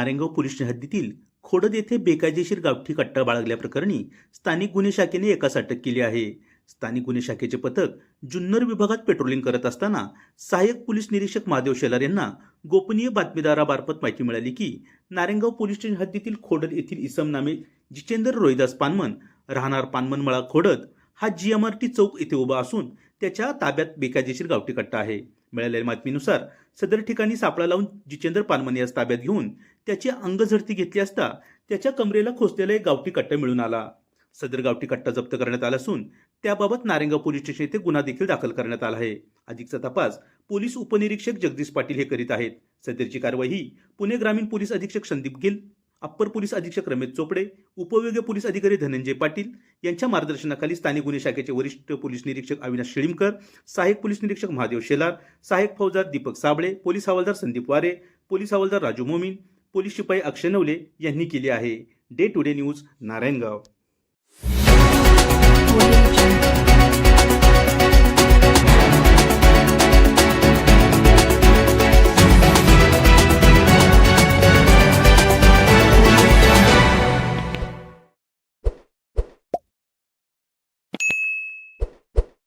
Narayangaon police हद्दीतील खोडद येथे बेकायदेशीर गावठी कट्टा बाळगल्याप्रकरणी स्थानिक गुन्हे शाखेने एकास अटक केली आहे. स्थानिक गुन्हे शाखेचे पथक जुन्नर विभागात पेट्रोलिंग करत असताना सहाय्यक पोलीस निरीक्षक महादेव शेलार यांना गोपनीय बातमीदारामार्फत माहिती मिळाली की नारेंगाव पोलीस स्टेशन हद्दीतील खोडद येथील इसम नामे जितेंद्र रोहिदास पानमन राहणार पानमन मळा खोडद हा जी एम आर टी चौक येथे उभा असून त्याच्या ताब्यात बेकायदेशीर गावठी कट्टा आहे. मिळालेल्या बातमीनुसार सदर ठिकाणी सापळा लावून जितेंद्र पानमन यास ताब्यात घेऊन त्याची अंगझडती घेतली असता त्याच्या कमरेला खोचलेला एक गावठी कट्टा मिळून आला. सदर गावठी कट्टा जप्त करण्यात आला असून त्याबाबत नारेंगाव पोलीस स्टेशन येथे गुन्हा देखील दाखल करण्यात आला आहे. अधिकचा तपास पोलीस उपनिरीक्षक जगदीश पाटील हे करीत आहेत. सदरची कारवाई ही पुणे ग्रामीण पोलीस अधीक्षक संदीप गिल अप्पर पोलीस अधीक्षक रमेश चोपडे उपविभागीय पोलीस अधिकारी धनंजय पाटील यांच्या मार्गदर्शनाखाली स्थानिक गुन्हे शाखेचे वरिष्ठ पोलीस निरीक्षक अविनाश शिळीमकर सहाय्यक पोलीस निरीक्षक महादेव शेलार सहाय्यक फौजदार दीपक साबळे पोलीस हवालदार संदीप वारे पोलीस हवालदार राजू मोमीन पोलीस शिपाई अक्षय नवले यांनी केली आहे. Day to day news Narayangaon.